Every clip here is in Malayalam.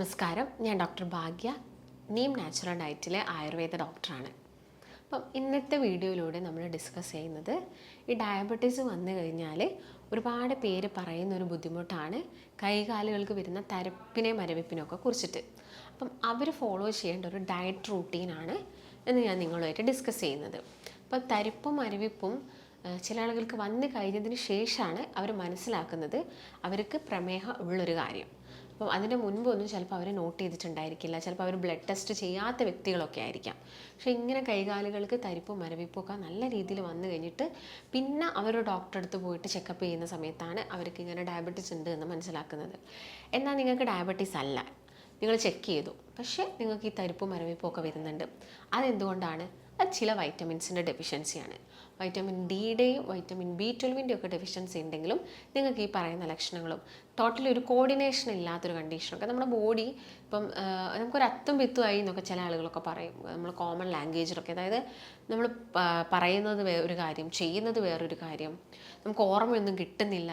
നമസ്കാരം. ഞാൻ ഡോക്ടർ ഭാഗ്യ. നീം നാച്ചുറൽ ഡയറ്റിലെ ആയുർവേദ ഡോക്ടറാണ്. അപ്പം ഇന്നത്തെ വീഡിയോയിലൂടെ നമ്മൾ ഡിസ്കസ് ചെയ്യുന്നത് ഈ ഡയബറ്റീസ് വന്നു കഴിഞ്ഞാൽ ഒരുപാട് പേര് പറയുന്ന ഒരു ബുദ്ധിമുട്ടാണ് കൈകാലുകൾക്ക് വരുന്ന തരപ്പിനെ മരവിപ്പിനൊക്കെ കുറിച്ചിട്ട്. അപ്പം അവർ ഫോളോ ചെയ്യേണ്ട ഒരു ഡയറ്റ് റൂട്ടീനാണ് എന്ന് ഞാൻ നിങ്ങളുമായിട്ട് ഡിസ്കസ് ചെയ്യുന്നത്. അപ്പം തരിപ്പും മരവിപ്പും ചില ആളുകൾക്ക് വന്നു കഴിഞ്ഞതിന് ശേഷമാണ് അവർ മനസ്സിലാക്കുന്നത് അവർക്ക് പ്രമേഹം ഉള്ളൊരു കാര്യം. അപ്പം അതിന്റെ മുൻപൊന്നും ചിലപ്പോൾ അവർ നോട്ട് ചെയ്തിട്ടുണ്ടായിരിക്കില്ല. ചിലപ്പോൾ അവർ ബ്ലഡ് ടെസ്റ്റ് ചെയ്യാത്ത വ്യക്തികളൊക്കെ ആയിരിക്കാം. പക്ഷേ ഇങ്ങനെ കൈകാലുകൾക്ക് തരിപ്പും മരവിപ്പും ഒക്കെ നല്ല രീതിയിൽ വന്നു കഴിഞ്ഞിട്ട് പിന്നെ അവർ ഡോക്ടറെ അടുത്ത് പോയിട്ട് ചെക്കപ്പ് ചെയ്യുന്ന സമയത്താണ് അവർക്ക് ഇങ്ങനെ ഡയബറ്റീസ് ഉണ്ട് എന്ന് മനസ്സിലാക്കുന്നത്. എന്നാൽ നിങ്ങൾക്ക് ഡയബറ്റീസ് അല്ല. നിങ്ങൾ ചെക്ക് ചെയ്തു. പക്ഷേ നിങ്ങൾക്ക് ഈ തരിപ്പും മരവിപ്പും ഒക്കെ വരുന്നുണ്ട്. അതെന്തുകൊണ്ടാണ്? അത് ചില വൈറ്റമിൻസിന്റെ ഡെഫിഷ്യൻസിയാണ് വൈറ്റമിൻ ഡിയുടെയും വൈറ്റമിൻ ബി ട്വൽവിന്റെ ഒക്കെ ഡെഫിഷ്യൻസി ഉണ്ടെങ്കിലും നിങ്ങൾക്ക് ഈ പറയുന്ന ലക്ഷണങ്ങളും ടോട്ടലി ഒരു കോർഡിനേഷൻ ഇല്ലാത്തൊരു കണ്ടീഷനൊക്കെ നമ്മുടെ ബോഡി ഇപ്പം നമുക്കൊരു അത്തും വിത്തുമായി എന്നൊക്കെ ചില ആളുകളൊക്കെ പറയും. നമ്മൾ കോമൺ ലാംഗ്വേജിലൊക്കെ അതായത് നമ്മൾ പറയുന്നത് ഒരു കാര്യം ചെയ്യുന്നത് വേറൊരു കാര്യം നമുക്ക് ഓർമ്മയൊന്നും കിട്ടുന്നില്ല.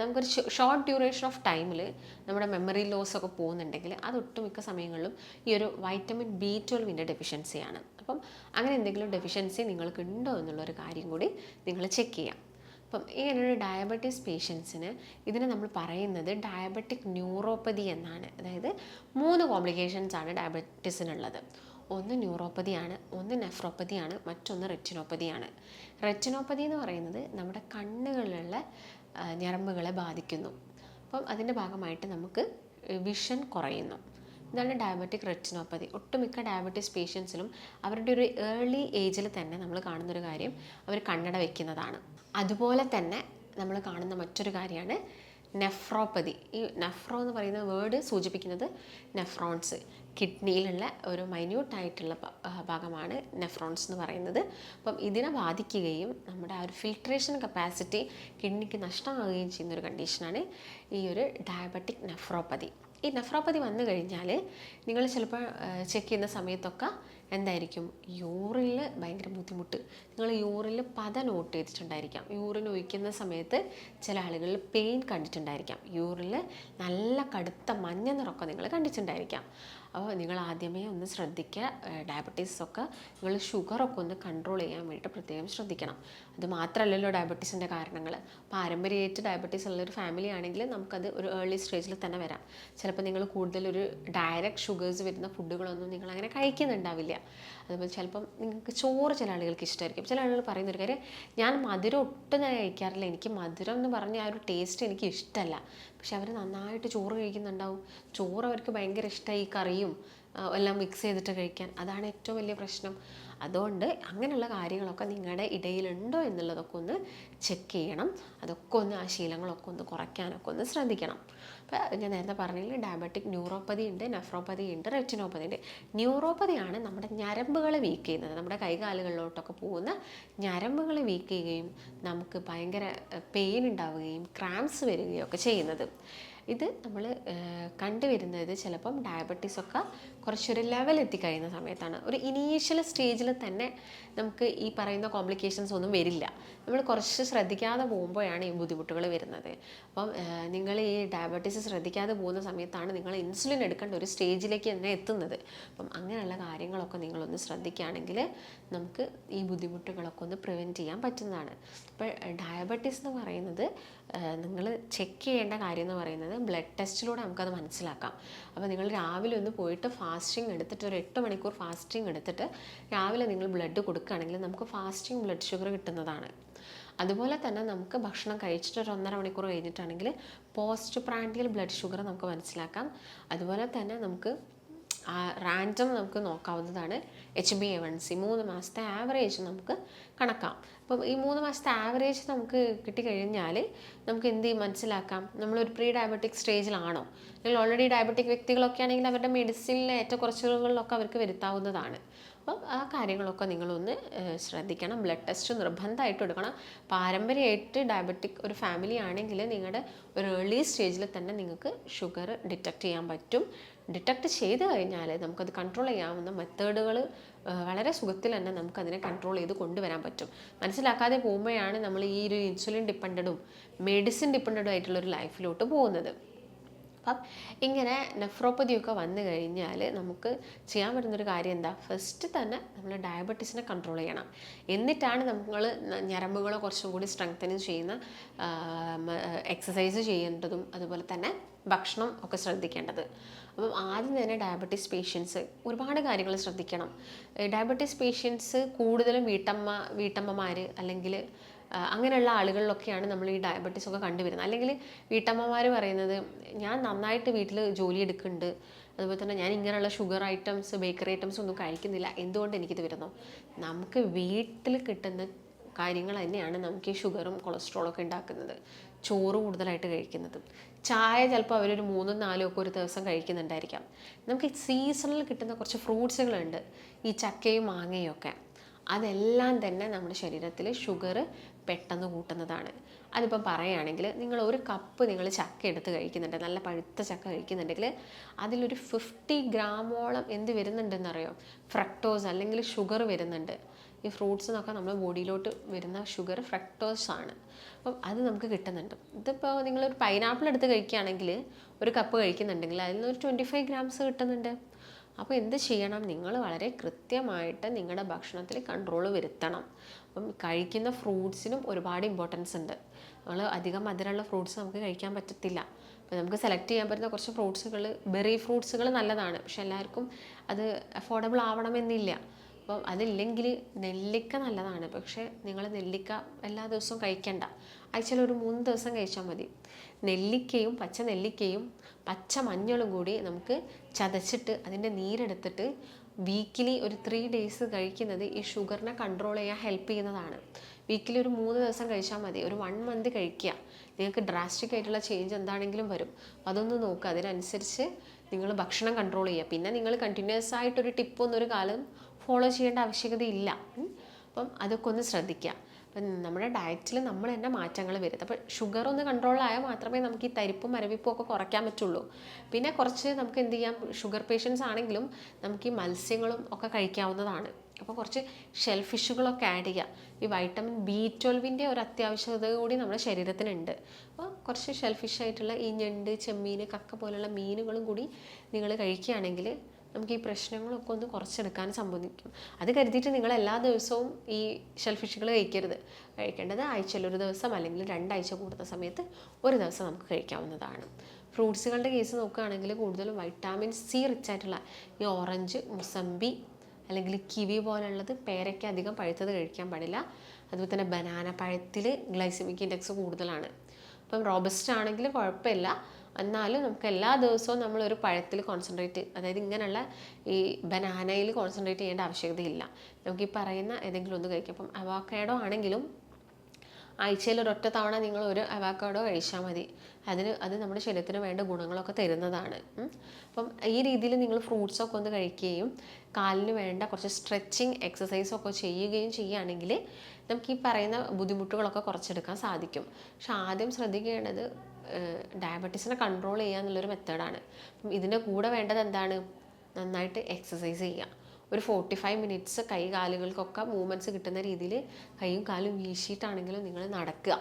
നമുക്കൊരു ഷോർട്ട് ഡ്യൂറേഷൻ ഓഫ് ടൈമിൽ നമ്മുടെ മെമ്മറി ലോസ് ഒക്കെ പോകുന്നുണ്ടെങ്കിൽ അത് ഒട്ടുമിക്ക സമയങ്ങളിലും ഈ ഒരു വൈറ്റമിൻ ബി ട്വൽവിന്റെ ഡെഫിഷ്യൻസിയാണ് അപ്പം അങ്ങനെ എന്തെങ്കിലും ഡെഫിഷ്യൻസി നിങ്ങൾക്ക് ഉണ്ടോ എന്നുള്ളൊരു കാര്യം കൂടി നിങ്ങൾ ചെക്ക് ചെയ്യാം. അപ്പം ഇങ്ങനെയൊരു ഡയബറ്റീസ് പേഷ്യൻസിന് ഇതിന് നമ്മൾ പറയുന്നത് ഡയബറ്റിക് ന്യൂറോപ്പതി എന്നാണ്. അതായത് മൂന്ന് കോംപ്ലിക്കേഷൻസ് ആണ് ഡയബറ്റീസിനുള്ളത് ഒന്ന് ന്യൂറോപ്പതിയാണ് ഒന്ന് നെഫ്രോപ്പതിയാണ് മറ്റൊന്ന് റെറ്റിനോപ്പതിയാണ് റെറ്റിനോപ്പതി എന്ന് പറയുന്നത് നമ്മുടെ കണ്ണുകളിലുള്ള ഞരമ്പുകളെ ബാധിക്കുന്നു. അപ്പം അതിന്റെ ഭാഗമായിട്ട് നമുക്ക് വിഷൻ കുറയുന്നു. ഇതാണ് ഡയബറ്റിക് റെറ്റിനോപ്പതി ഒട്ടുമിക്ക ഡയബറ്റിസ് പേഷ്യൻസിലും അവരുടെ ഒരു ഏർലി ഏജിൽ തന്നെ നമ്മൾ കാണുന്നൊരു കാര്യം അവർ കണ്ണട വയ്ക്കുന്നതാണ് അതുപോലെ തന്നെ നമ്മൾ കാണുന്ന മറ്റൊരു കാര്യമാണ് നെഫ്രോപ്പതി ഈ നെഫ്രോ എന്ന് പറയുന്ന വേർഡ് സൂചിപ്പിക്കുന്നത് നെഫ്രോൺസ് കിഡ്നിയിലുള്ള ഒരു മൈന്യൂട്ടായിട്ടുള്ള ഭാഗമാണ് നെഫ്രോൺസ് എന്ന് പറയുന്നത്. അപ്പം ഇതിനെ ബാധിക്കുകയും നമ്മുടെ ആ ഒരു ഫിൽട്രേഷൻ കപ്പാസിറ്റി കിഡ്നിക്ക് നഷ്ടമാവുകയും ചെയ്യുന്ന ഒരു കണ്ടീഷനാണ് ഈ ഒരു ഡയബറ്റിക് നെഫ്രോപ്പതി ഈ നെഫ്രോപ്പതി വന്നു കഴിഞ്ഞാൽ നിങ്ങൾ ചിലപ്പോൾ ചെക്ക് ചെയ്യുന്ന സമയത്തൊക്കെ എന്തായിരിക്കും? യൂറിൽ ഭയങ്കര ബുദ്ധിമുട്ട്. നിങ്ങൾ യൂറിൽ പത നോട്ട് ചെയ്തിട്ടുണ്ടായിരിക്കാം. യൂറിൻ ഒഴിക്കുന്ന സമയത്ത് ചില ആളുകളിൽ പെയിൻ കണ്ടിട്ടുണ്ടായിരിക്കാം. യൂറിൽ നല്ല കടുത്ത മഞ്ഞ നിറമൊക്കെ നിങ്ങൾ കണ്ടിട്ടുണ്ടായിരിക്കാം. അപ്പോൾ നിങ്ങൾ ആദ്യമേ ഒന്ന് ശ്രദ്ധിക്കുക ഡയബറ്റീസൊക്കെ നിങ്ങൾ ഷുഗറൊക്കെ ഒന്ന് കൺട്രോൾ ചെയ്യാൻ വേണ്ടിയിട്ട് പ്രത്യേകം ശ്രദ്ധിക്കണം. അത് മാത്രമല്ലല്ലോ ഡയബറ്റീസിന്റെ കാരണങ്ങൾ. പാരമ്പര്യമായിട്ട് ഡയബറ്റീസ് ഉള്ളൊരു ഫാമിലി ആണെങ്കിൽ നമുക്കത് ഒരു ഏർലി സ്റ്റേജിൽ തന്നെ വരാം. ചിലപ്പോൾ നിങ്ങൾ കൂടുതലൊരു ഡയറക്റ്റ് ഷുഗേഴ്സ് വരുന്ന ഫുഡുകളൊന്നും നിങ്ങൾ അങ്ങനെ കഴിക്കുന്നുണ്ടാവില്ല. അതുപോലെ ചിലപ്പം നിങ്ങൾക്ക് ചോറ് ചില ആളുകൾക്ക് ഇഷ്ടമായിരിക്കും ചില ആളുകൾ പറയുന്ന ഒരു കാര്യം ഞാൻ മധുരം ഒട്ടും ഞാൻ കഴിക്കാറില്ല. എനിക്ക് മധുരം എന്ന് പറഞ്ഞ ആ ഒരു ടേസ്റ്റ് എനിക്ക് ഇഷ്ടമല്ല. പക്ഷെ അവർ നന്നായിട്ട് ചോറ് കഴിക്കുന്നുണ്ടാവും. ചോറ് അവർക്ക് ഭയങ്കര ഇഷ്ടമായി കറിയും എല്ലാം മിക്സ് ചെയ്തിട്ട് കഴിക്കാൻ. അതാണ് ഏറ്റവും വലിയ പ്രശ്നം. അതുകൊണ്ട് അങ്ങനെയുള്ള കാര്യങ്ങളൊക്കെ നിങ്ങളുടെ ഇടയിലുണ്ടോ എന്നുള്ളതൊക്കെ ഒന്ന് ചെക്ക് ചെയ്യണം. അതൊക്കെ ഒന്ന് ആ ശീലങ്ങളൊക്കെ ഒന്ന് കുറയ്ക്കാനൊക്കെ ഒന്ന് ശ്രദ്ധിക്കണം. അപ്പോൾ ഞാൻ നേരത്തെ പറഞ്ഞില്ല ഡയബറ്റിക് ന്യൂറോപ്പതി ഉണ്ട് നെഫ്രോപ്പതി ഉണ്ട് റെറ്റിനോപ്പതി ഉണ്ട്. ന്യൂറോപ്പതിയാണ് നമ്മുടെ ഞരമ്പുകളെ വീക്ക് ചെയ്യുന്നത്. നമ്മുടെ കൈകാലുകളിലോട്ടൊക്കെ പോകുന്ന ഞരമ്പുകളെ വീക്ക് ചെയ്യുകയും നമുക്ക് ഭയങ്കര പെയിൻ ഉണ്ടാവുകയും ക്രാംസ് വരികയും ഒക്കെ ചെയ്യുന്നത്. ഇത് നമ്മൾ കണ്ടുവരുന്നത് ചിലപ്പം ഡയബറ്റീസ് ഒക്കെ കുറച്ചൊരു ലെവൽ എത്തിക്കഴിയുന്ന സമയത്താണ്. ഒരു ഇനീഷ്യൽ സ്റ്റേജിൽ തന്നെ നമുക്ക് ഈ പറയുന്ന കോംപ്ലിക്കേഷൻസ് ഒന്നും വരില്ല. നമ്മൾ കുറച്ച് ശ്രദ്ധിക്കാതെ പോകുമ്പോഴാണ് ഈ ബുദ്ധിമുട്ടുകൾ വരുന്നത്. അപ്പം നിങ്ങൾ ഈ ഡയബറ്റീസ് ശ്രദ്ധിക്കാതെ പോകുന്ന സമയത്താണ് നിങ്ങൾ ഇൻസുലിൻ എടുക്കേണ്ട ഒരു സ്റ്റേജിലേക്ക് തന്നെ എത്തുന്നത്. അപ്പം അങ്ങനെയുള്ള കാര്യങ്ങളൊക്കെ നിങ്ങളൊന്ന് ശ്രദ്ധിക്കുകയാണെങ്കിൽ നമുക്ക് ഈ ബുദ്ധിമുട്ടുകളൊക്കെ ഒന്ന് പ്രിവെന്റ് ചെയ്യാൻ പറ്റുന്നതാണ്. അപ്പോൾ ഡയബറ്റീസ് എന്ന് പറയുന്നത് നിങ്ങൾ ചെക്ക് ചെയ്യേണ്ട കാര്യം എന്ന് പറയുന്നത് ബ്ലഡ് ടെസ്റ്റിലൂടെ നമുക്കത് മനസ്സിലാക്കാം. അപ്പോൾ നിങ്ങൾ രാവിലെ ഒന്ന് പോയിട്ട് ഫാസ്റ്റിംഗ് എടുത്തിട്ട് ഒരു എട്ട് മണിക്കൂർ ഫാസ്റ്റിംഗ് എടുത്തിട്ട് രാവിലെ നിങ്ങൾ ബ്ലഡ് കൊടുക്കുകയാണെങ്കിൽ നമുക്ക് ഫാസ്റ്റിംഗ് ബ്ലഡ് ഷുഗർ കിട്ടുന്നതാണ്. അതുപോലെ തന്നെ നമുക്ക് ഭക്ഷണം കഴിച്ചിട്ട് ഒരു ഒന്നര മണിക്കൂർ കഴിഞ്ഞിട്ടാണെങ്കിൽ പോസ്റ്റ് പ്രാൻഡിയൽ ബ്ലഡ് ഷുഗർ നമുക്ക് മനസ്സിലാക്കാം. അതുപോലെ തന്നെ നമുക്ക് റാൻഡം നമുക്ക് നോക്കാവുന്നതാണ്. H B A one C മൂന്ന് മാസത്തെ ആവറേജ് നമുക്ക് കണക്കാം. അപ്പം ഈ മൂന്ന് മാസത്തെ ആവറേജ് നമുക്ക് കിട്ടിക്കഴിഞ്ഞാൽ നമുക്ക് എന്ത് മനസ്സിലാക്കാം. നമ്മളൊരു പ്രീ ഡയബറ്റിക് സ്റ്റേജിലാണോ അല്ലെങ്കിൽ ഓൾറെഡി ഡയബറ്റിക് വ്യക്തികളൊക്കെ ആണെങ്കിൽ അവരുടെ മെഡിസിനിലെ ഏറ്റക്കുറച്ചിലുകളിലൊക്കെ അവർക്ക് വരുത്താവുന്നതാണ്. അപ്പം ആ കാര്യങ്ങളൊക്കെ നിങ്ങളൊന്ന് ശ്രദ്ധിക്കണം. ബ്ലഡ് ടെസ്റ്റ് നിർബന്ധമായിട്ട് എടുക്കണം. പാരമ്പര്യമായിട്ട് ഡയബറ്റിക് ഒരു ഫാമിലി ആണെങ്കിൽ നിങ്ങളുടെ ഒരു ഏർലി സ്റ്റേജിൽ തന്നെ നിങ്ങൾക്ക് ഷുഗർ ഡിറ്റക്ട് ചെയ്യാൻ പറ്റും. ഡിറ്റക്ട് ചെയ്ത് കഴിഞ്ഞാൽ നമുക്കത് കൺട്രോൾ ചെയ്യാവുന്ന മെത്തേഡുകൾ വളരെ സുഖത്തിൽ തന്നെ നമുക്കതിനെ കൺട്രോൾ ചെയ്ത് കൊണ്ടുവരാൻ പറ്റും. മനസ്സിലാക്കാതെ പോകുമ്പോഴാണ് നമ്മൾ ഈ ഒരു ഇൻസുലിൻ ഡിപ്പെൻഡും മെഡിസിൻ ഡിപ്പെൻഡും ആയിട്ടുള്ളൊരു ലൈഫിലോട്ട് പോകുന്നത്. അപ്പം ഇങ്ങനെ നെഫ്രോപ്പതിയൊക്കെ വന്നു കഴിഞ്ഞാൽ നമുക്ക് ചെയ്യാൻ പറ്റുന്നൊരു കാര്യം എന്താ? ഫസ്റ്റ് തന്നെ നമ്മൾ ഡയബറ്റീസിനെ കൺട്രോൾ ചെയ്യണം. എന്നിട്ടാണ് നമ്മൾ ഞരമ്പുകളെ കുറച്ചും കൂടി സ്ട്രെങ്തനിങ് ചെയ്യുന്ന എക്സസൈസ് ചെയ്യേണ്ടതും അതുപോലെ തന്നെ ഭക്ഷണം ഒക്കെ ശ്രദ്ധിക്കേണ്ടത്. അപ്പം ആദ്യം തന്നെ ഡയബറ്റീസ് പേഷ്യൻസ് ഒരുപാട് കാര്യങ്ങൾ ശ്രദ്ധിക്കണം. ഡയബറ്റീസ് പേഷ്യൻസ് കൂടുതലും വീട്ടമ്മ വീട്ടമ്മമാർ അല്ലെങ്കിൽ അങ്ങനെയുള്ള ആളുകളിലൊക്കെയാണ് നമ്മൾ ഈ ഡയബറ്റീസ് ഒക്കെ കണ്ടുവരുന്നത്. അല്ലെങ്കിൽ വീട്ടമ്മമാർ പറയുന്നത് ഞാൻ നന്നായിട്ട് വീട്ടിൽ ജോലി എടുക്കുന്നുണ്ട്. അതുപോലെ തന്നെ ഞാൻ ഇങ്ങനെയുള്ള ഷുഗർ ഐറ്റംസ് ബേക്കറി ഐറ്റംസ് ഒന്നും കഴിക്കുന്നില്ല. എന്തുകൊണ്ട് എനിക്കിത് വരുന്നു? നമുക്ക് വീട്ടിൽ കിട്ടുന്ന കാര്യങ്ങൾ തന്നെയാണ് നമുക്ക് ഈ ഷുഗറും കൊളസ്ട്രോളും ഒക്കെ ഉണ്ടാക്കുന്നത്. ചോറ് കൂടുതലായിട്ട് കഴിക്കുന്നത്. ചായ ചിലപ്പോൾ അവരൊരു മൂന്നും നാലും ഒക്കെ ഒരു ദിവസം കഴിക്കുന്നുണ്ടായിരിക്കാം. നമുക്ക് സീസണിൽ കിട്ടുന്ന കുറച്ച് ഫ്രൂട്ട്സുകളുണ്ട് ഈ ചക്കയും മാങ്ങയും ഒക്കെ. അതെല്ലാം തന്നെ നമ്മുടെ ശരീരത്തിൽ ഷുഗർ പെട്ടെന്ന് കൂട്ടുന്നതാണ്. അതിപ്പം പറയുകയാണെങ്കിൽ നിങ്ങൾ ഒരു കപ്പ് നിങ്ങൾ ചക്ക എടുത്ത് കഴിക്കുന്നുണ്ട്. നല്ല പഴുത്ത ചക്ക കഴിക്കുന്നുണ്ടെങ്കിൽ അതിലൊരു ഫിഫ്റ്റി ഗ്രാമോളം എന്ത് വരുന്നുണ്ടെന്നറിയോ? ഫ്രക്ടോസ് അല്ലെങ്കിൽ ഷുഗർ വരുന്നുണ്ട്. ഈ ഫ്രൂട്ട്സ് നമ്മുടെ ബോഡിയിലോട്ട് വരുന്ന ഷുഗർ ഫ്രക്ടോസ് ആണ്. അപ്പം അത് നമുക്ക് കിട്ടുന്നുണ്ട്. ഇതിപ്പോൾ നിങ്ങളൊരു പൈനാപ്പിൾ എടുത്ത് കഴിക്കുകയാണെങ്കിൽ ഒരു കപ്പ് കഴിക്കുന്നുണ്ടെങ്കിൽ അതിൽ നിന്ന് ഒരു ട്വന്റി ഫൈവ് ഗ്രാംസ് കിട്ടുന്നുണ്ട്. അപ്പോൾ എന്ത് ചെയ്യണം? നിങ്ങൾ വളരെ കൃത്യമായിട്ട് നിങ്ങളുടെ ഭക്ഷണത്തിൽ കൺട്രോൾ വരുത്തണം. അപ്പം കഴിക്കുന്ന ഫ്രൂട്ട്സിനും ഒരുപാട് ഇമ്പോർട്ടൻസ് ഉണ്ട്. നമ്മൾ അധികം മധുരമുള്ള ഫ്രൂട്ട്സ് നമുക്ക് കഴിക്കാൻ പറ്റത്തില്ല. അപ്പോൾ നമുക്ക് സെലക്ട് ചെയ്യാൻ പറ്റുന്ന കുറച്ച് ഫ്രൂട്ട്സുകൾ ബെറി ഫ്രൂട്ട്സുകൾ നല്ലതാണ്. പക്ഷെ എല്ലാവർക്കും അത് അഫോർഡബിൾ ആവണമെന്നില്ല. അപ്പം അതില്ലെങ്കിൽ നെല്ലിക്ക നല്ലതാണ്. പക്ഷേ നിങ്ങൾ നെല്ലിക്ക എല്ലാ ദിവസവും കഴിക്കണ്ട. ആഴ്ചയിൽ ഒരു മൂന്ന് ദിവസം കഴിച്ചാൽ മതി. നെല്ലിക്കയും പച്ച നെല്ലിക്കയും പച്ച മഞ്ഞളും കൂടി നമുക്ക് ചതച്ചിട്ട് അതിന്റെ നീരെടുത്തിട്ട് വീക്കിലി ഒരു ത്രീ ഡേയ്സ് കഴിക്കുന്നത് ഈ ഷുഗറിനെ കൺട്രോൾ ചെയ്യാൻ ഹെൽപ്പ് ചെയ്യുന്നതാണ്. വീക്കിലി ഒരു മൂന്ന് ദിവസം കഴിച്ചാൽ മതി. ഒരു വൺ മന്ത് കഴിക്കുക. നിങ്ങൾക്ക് ഡ്രാസ്റ്റിക് ആയിട്ടുള്ള ചേഞ്ച് എന്താണെങ്കിലും വരും. അതൊന്ന് നോക്കുക അതിനനുസരിച്ച് നിങ്ങൾ ഭക്ഷണം കൺട്രോൾ ചെയ്യുക. പിന്നെ നിങ്ങൾ കണ്ടിന്യൂസ് ആയിട്ടൊരു ടിപ്പ് ഒന്നൊരു കാലം ഫോളോ ചെയ്യേണ്ട ആവശ്യകതയില്ല. അപ്പം അതൊക്കെ ഒന്ന് ശ്രദ്ധിക്കുക അപ്പം നമ്മുടെ ഡയറ്റിൽ നമ്മൾ തന്നെ മാറ്റങ്ങൾ വരുത്തും അപ്പോൾ ഷുഗർ ഒന്ന് കൺട്രോളായാൽ മാത്രമേ നമുക്ക് ഈ തരിപ്പും മരവിപ്പും ഒക്കെ കുറയ്ക്കാൻ പറ്റുള്ളൂ. പിന്നെ കുറച്ച് നമുക്ക് എന്ത് ചെയ്യാം? ഷുഗർ പേഷ്യൻസ് ആണെങ്കിലും നമുക്ക് ഈ മത്സ്യങ്ങളും ഒക്കെ കഴിക്കാവുന്നതാണ്. അപ്പോൾ കുറച്ച് ഷെൽഫിഷുകളൊക്കെ ആഡ് ചെയ്യുക ഈ വൈറ്റമിൻ ബി ട്വൽവിന്റെ ഒരു അത്യാവശ്യകത കൂടി നമ്മുടെ ശരീരത്തിനുണ്ട്. അപ്പോൾ കുറച്ച് ഷെൽ ഫിഷ് ആയിട്ടുള്ള ഈ ഞണ്ട് ചെമ്മീൻ കക്ക പോലുള്ള മീനുകളും കൂടി നിങ്ങൾ കഴിക്കുകയാണെങ്കിൽ നമുക്ക് ഈ പ്രശ്നങ്ങളൊക്കെ ഒന്ന് കുറച്ചെടുക്കാൻ സംബന്ധിക്കും അത് കരുതിയിട്ട് നിങ്ങൾ എല്ലാ ദിവസവും ഈ ഷെൽഫിഷുകൾ കഴിക്കരുത്. കഴിക്കേണ്ടത് ആഴ്ചയിൽ ഒരു ദിവസം അല്ലെങ്കിൽ രണ്ടാഴ്ച കൂടുന്ന സമയത്ത് ഒരു ദിവസം നമുക്ക് കഴിക്കാവുന്നതാണ്. ഫ്രൂട്ട്സുകളുടെ കേസ് നോക്കുകയാണെങ്കിൽ കൂടുതലും വൈറ്റാമിൻ സി റിച്ച് ആയിട്ടുള്ള ഈ ഓറഞ്ച് മുസമ്പി അല്ലെങ്കിൽ കിവി പോലുള്ളത് പേരയ്ക്ക് അധികം പഴുത്തത് കഴിക്കാൻ പാടില്ല. അതുപോലെ തന്നെ ബനാന പഴത്തിൽ ഗ്ലൈസമിക് ഇൻഡെക്സ് കൂടുതലാണ്. ഇപ്പം റോബസ്റ്റ് ആണെങ്കിൽ കുഴപ്പമില്ല. എന്നാലും നമുക്ക് എല്ലാ ദിവസവും നമ്മൾ ഒരു പഴത്തിൽ കോൺസെൻട്രേറ്റ് അതായത് ഇങ്ങനെയുള്ള ഈ ബനാനയിൽ കോൺസെൻട്രേറ്റ് ചെയ്യേണ്ട ആവശ്യകതയില്ല. നമുക്ക് ഈ പറയുന്ന ഏതെങ്കിലും ഒന്ന് കഴിക്കാം. അപ്പം അവാക്കേഡോ ആണെങ്കിലും ആഴ്ചയിൽ ഒരൊറ്റ തവണ നിങ്ങൾ ഒരു അവാക്കാഡോ കഴിച്ചാൽ മതി. അതിന് അത് നമ്മുടെ ശരീരത്തിന് വേണ്ട ഗുണങ്ങളൊക്കെ തരുന്നതാണ്. അപ്പം ഈ രീതിയിൽ നിങ്ങൾ ഫ്രൂട്ട്സൊക്കെ ഒന്ന് കഴിക്കുകയും കാലിന് വേണ്ട കുറച്ച് സ്ട്രെച്ചിങ് എക്സസൈസൊക്കെ ചെയ്യുകയും ചെയ്യുകയാണെങ്കിൽ നമുക്ക് ഈ പറയുന്ന ബുദ്ധിമുട്ടുകളൊക്കെ കുറച്ചെടുക്കാൻ സാധിക്കും. പക്ഷെ ആദ്യം ശ്രദ്ധിക്കേണ്ടത് ഡയബറ്റീസിനെ കൺട്രോൾ ചെയ്യുക എന്നുള്ളൊരു മെത്തേഡാണ് ഇതിന്റെ കൂടെ വേണ്ടത് എന്താണ്? നന്നായിട്ട് എക്സസൈസ് ചെയ്യുക. ഒരു ഫോർട്ടി ഫൈവ് മിനിറ്റ്സ് കൈ കാലുകൾക്കൊക്കെ മൂവ്മെന്റ്സ് കിട്ടുന്ന രീതിയിൽ കൈയും കാലും വീശിയിട്ടാണെങ്കിലും നിങ്ങൾ നടക്കുക.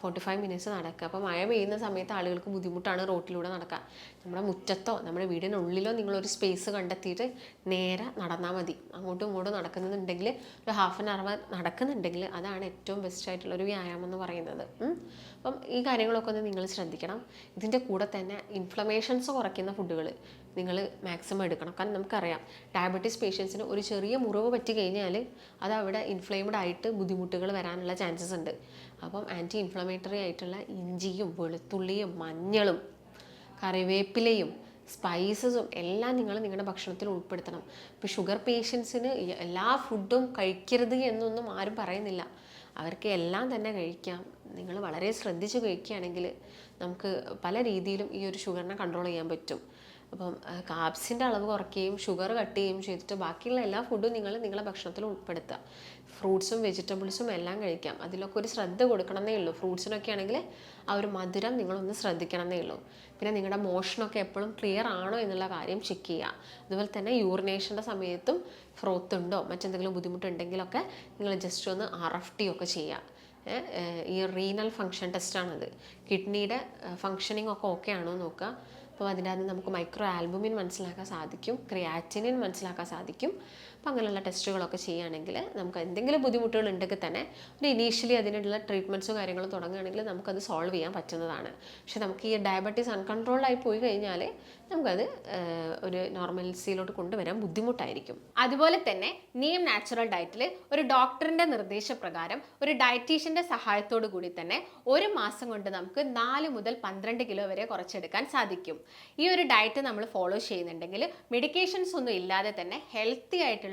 ഫോർട്ടി ഫൈവ് മിനിറ്റ്സ് നടക്കുക. അപ്പോൾ മഴ പെയ്യുന്ന സമയത്ത് ആളുകൾക്ക് ബുദ്ധിമുട്ടാണ് റോട്ടിലൂടെ നടക്കുക നമ്മുടെ മുറ്റത്തോ നമ്മുടെ വീടിനുള്ളിലോ നിങ്ങളൊരു സ്പേസ് കണ്ടെത്തിയിട്ട് നേരെ നടന്നാൽ മതി. അങ്ങോട്ടും ഇങ്ങോട്ടും നടക്കുന്നുണ്ടെങ്കിൽ ഒരു ഹാഫ് ആൻ അവർ നടക്കുന്നുണ്ടെങ്കിൽ അതാണ് ഏറ്റവും ബെസ്റ്റ് ആയിട്ടുള്ള ഒരു വ്യായാമം എന്ന് പറയുന്നത്. അപ്പം ഈ കാര്യങ്ങളൊക്കെ ഒന്ന് നിങ്ങൾ ശ്രദ്ധിക്കണം. ഇതിന്റെ കൂടെ തന്നെ ഇൻഫ്ലമേഷൻസ് കുറയ്ക്കുന്ന ഫുഡുകൾ നിങ്ങൾ മാക്സിമം എടുക്കണം. കാരണം നമുക്കറിയാം ഡയബറ്റീസ് പേഷ്യൻസിന് ഒരു ചെറിയ മുറിവ് പറ്റി കഴിഞ്ഞാൽ അത് അവിടെ ഇൻഫ്ലെയിംഡ് ആയിട്ട് ബുദ്ധിമുട്ടുകൾ വരാനുള്ള ചാൻസസ് ഉണ്ട്. അപ്പം ആന്റി ഇൻഫ്ലമേറ്ററി ആയിട്ടുള്ള ഇഞ്ചിയും വെളുത്തുള്ളിയും മഞ്ഞളും കറിവേപ്പിലയും സ്പൈസസും എല്ലാം നിങ്ങൾ നിങ്ങളുടെ ഭക്ഷണത്തിൽ ഉൾപ്പെടുത്തണം. ഇപ്പോൾ ഷുഗർ പേഷ്യൻസിന് എല്ലാ ഫുഡും കഴിക്കരുത് എന്നൊന്നും ആരും പറയുന്നില്ല. അവർക്ക് എല്ലാം തന്നെ കഴിക്കാം. നിങ്ങൾ വളരെ ശ്രദ്ധിച്ച് കഴിക്കുകയാണെങ്കിൽ നമുക്ക് പല രീതിയിലും ഈ ഒരു ഷുഗറിനെ കൺട്രോൾ ചെയ്യാൻ പറ്റും. അപ്പം കാപ്സിന്റെ അളവ് കുറയ്ക്കുകയും ഷുഗർ കട്ട് ചെയ്യുകയും ചെയ്തിട്ട് ബാക്കിയുള്ള എല്ലാ ഫുഡും നിങ്ങൾ നിങ്ങളുടെ ഭക്ഷണത്തിൽ ഉൾപ്പെടുത്തുക. ഫ്രൂട്ട്സും വെജിറ്റബിൾസും എല്ലാം കഴിക്കാം. അതിലൊക്കെ ഒരു ശ്രദ്ധ കൊടുക്കണമെന്നേ ഉള്ളൂ. ഫ്രൂട്ട്സിനൊക്കെ ആണെങ്കിൽ ആ ഒരു മധുരം നിങ്ങളൊന്ന് ശ്രദ്ധിക്കണമെന്നേ ഉള്ളൂ. പിന്നെ നിങ്ങളുടെ മോഷനൊക്കെ എപ്പോഴും ക്ലിയർ ആണോ എന്നുള്ള കാര്യം ചെക്ക് ചെയ്യുക. അതുപോലെ തന്നെ യൂറിനേഷന്റെ സമയത്തും ഫ്രോത്ത് ഉണ്ടോ മറ്റെന്തെങ്കിലും ബുദ്ധിമുട്ടുണ്ടെങ്കിലൊക്കെ നിങ്ങൾ ജസ്റ്റ് ഒന്ന് ആർ എഫ് ടി ഒക്കെ ചെയ്യുക. ഈ റീനൽ ഫങ്ഷൻ ടെസ്റ്റാണത് കിഡ്നിയുടെ ഫങ്ഷനിങ് ഒക്കെ ഓക്കെ ആണോ നോക്കുക. അപ്പോൾ അതിന്റെ അത് നമുക്ക് മൈക്രോ ആൽബുമിൻ മനസ്സിലാക്കാൻ സാധിക്കും ക്രിയാറ്റിനിൻ മനസ്സിലാക്കാൻ സാധിക്കും. അപ്പോൾ അങ്ങനെയുള്ള ടെസ്റ്റുകളൊക്കെ ചെയ്യുകയാണെങ്കിൽ നമുക്ക് എന്തെങ്കിലും ബുദ്ധിമുട്ടുകൾ ഉണ്ടെങ്കിൽ തന്നെ ഒരു ഇനീഷ്യലി അതിനുള്ള ട്രീറ്റ്മെന്റ്സും കാര്യങ്ങളും തുടങ്ങുകയാണെങ്കിൽ നമുക്കത് സോൾവ് ചെയ്യാൻ പറ്റുന്നതാണ്. പക്ഷേ നമുക്ക് ഈ ഡയബറ്റീസ് അൺകൺട്രോൾഡായി പോയി കഴിഞ്ഞാൽ നമുക്കത് ഒരു നോർമൽസിയിലോട്ട് കൊണ്ടുവരാൻ ബുദ്ധിമുട്ടായിരിക്കും. അതുപോലെ തന്നെ നീം നാച്ചുറൽ ഡയറ്റിൽ ഒരു ഡോക്ടറിന്റെ നിർദ്ദേശപ്രകാരം ഒരു ഡയറ്റീഷ്യന്റെ സഹായത്തോടു കൂടി തന്നെ ഒരു മാസം കൊണ്ട് നമുക്ക് നാല് മുതൽ പന്ത്രണ്ട് കിലോ വരെ കുറച്ചെടുക്കാൻ സാധിക്കും. ഈ ഒരു ഡയറ്റ് നമ്മൾ ഫോളോ ചെയ്യുന്നുണ്ടെങ്കിൽ മെഡിക്കേഷൻസ് ഒന്നും ഇല്ലാതെ തന്നെ ഹെൽത്തി ആയിട്ടുള്ള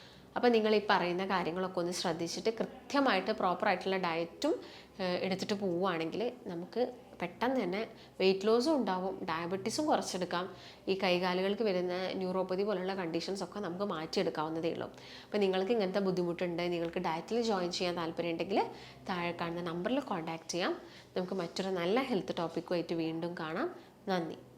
അപ്പോൾ നിങ്ങൾ ഈ പറയുന്ന കാര്യങ്ങളൊക്കെ ഒന്ന് ശ്രദ്ധിച്ചിട്ട് കൃത്യമായിട്ട് പ്രോപ്പറായിട്ടുള്ള ഡയറ്റും എടുത്തിട്ട് പോവുകയാണെങ്കിൽ നമുക്ക് പെട്ടെന്ന് തന്നെ വെയിറ്റ് ലോസും ഉണ്ടാവും. ഡയബറ്റീസും കുറച്ചെടുക്കാം. ഈ കൈകാലുകൾക്ക് വരുന്ന ന്യൂറോപ്പതി പോലുള്ള കണ്ടീഷൻസ് ഒക്കെ നമുക്ക് മാറ്റിയെടുക്കാവുന്നതേ ഉള്ളൂ. അപ്പോൾ നിങ്ങൾക്ക് ഇങ്ങനത്തെ ബുദ്ധിമുട്ടുണ്ട് നിങ്ങൾക്ക് ഡയറ്റിൽ ജോയിൻ ചെയ്യാൻ താല്പര്യമുണ്ടെങ്കിൽ താഴെ കാണുന്ന നമ്പറിൽ കോൺടാക്റ്റ് ചെയ്യാം. നമുക്ക് മറ്റൊരു നല്ല ഹെൽത്ത് ടോപ്പിക്കുമായിട്ട് വീണ്ടും കാണാം. നന്ദി.